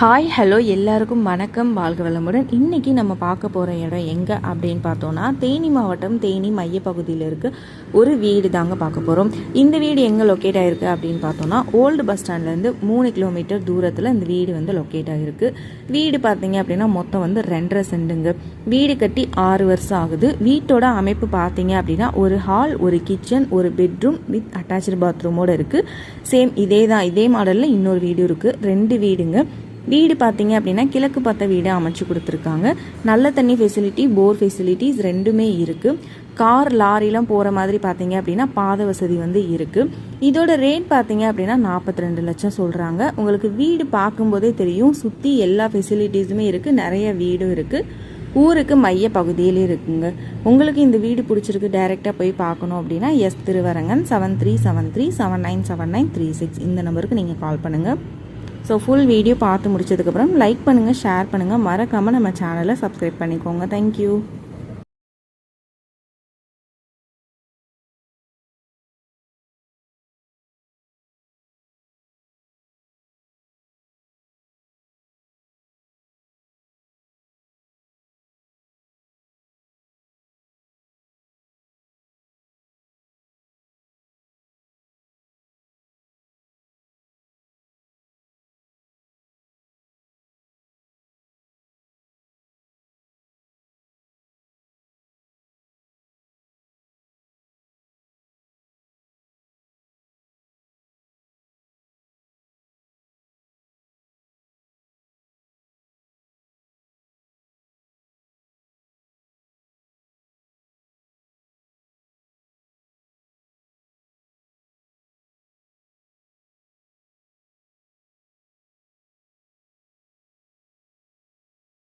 Hi hello எல்லாருக்கும் வணக்கம். வாழ்க வளமுடன். இன்றைக்கி நம்ம பார்க்க போகிற இடம் எங்கே அப்படின்னு பார்த்தோன்னா தேனி மாவட்டம் தேனி மையப்பகுதியில் இருக்க ஒரு வீடு தாங்க பார்க்க போகிறோம் இந்த வீடு எங்கே லொக்கேட் ஆகிருக்கு அப்படின்னு பார்த்தோன்னா ஓல்டு பஸ் ஸ்டாண்ட்லேருந்து மூணு கிலோமீட்டர் தூரத்தில் இந்த வீடு வந்து லொக்கேட் ஆகிருக்கு வீடு பார்த்தீங்க அப்படின்னா மொத்தம் வந்து ரெண்டரை செண்டுங்க வீடு கட்டி ஆறு வருஷம் ஆகுது. வீட்டோட அமைப்பு பார்த்தீங்க அப்படின்னா ஒரு ஹால் ஒரு கிச்சன் ஒரு பெட்ரூம் வித் அட்டாச்சு பாத்ரூமோடு இருக்குது சேம் இதே தான் இதே மாடலில் இன்னொரு வீடு இருக்குது ரெண்டு வீடுங்க. வீடு பார்த்தீங்க அப்படின்னா கிழக்கு பார்த்த வீடு அமைச்சு கொடுத்துருக்காங்க. நல்ல தண்ணி ஃபெசிலிட்டி போர் ஃபெசிலிட்டிஸ் ரெண்டுமே இருக்குது கார் லாரிலாம் போகிற மாதிரி பார்த்தீங்க அப்படின்னா பாத வசதி வந்து இருக்குது இதோட ரேட் பார்த்தீங்க அப்படின்னா நாற்பத்தி ரெண்டு லட்சம் சொல்கிறாங்க உங்களுக்கு வீடு பார்க்கும்போதே தெரியும். சுற்றி எல்லா ஃபெசிலிட்டிஸுமே இருக்குது நிறைய வீடும் இருக்குது ஊருக்கு மைய பகுதியில் இருக்குங்க. உங்களுக்கு இந்த வீடு பிடிச்சிருக்கு டைரெக்டாக போய் பார்க்கணும் அப்படின்னா S Thiruvarangan seven three seven three seven nine seven nine three six இந்த நம்பருக்கு நீங்கள் கால் பண்ணுங்கள் ஸோ ஃபுல் வீடியோ பார்த்து முடிச்சதுக்கப்புறம் லைக் பண்ணுங்கள் ஷேர் பண்ணுங்கள் மறக்காமல் நம்ம சேனலை சப்ஸ்கிரைப் பண்ணிக்கோங்க. தேங்க்யூ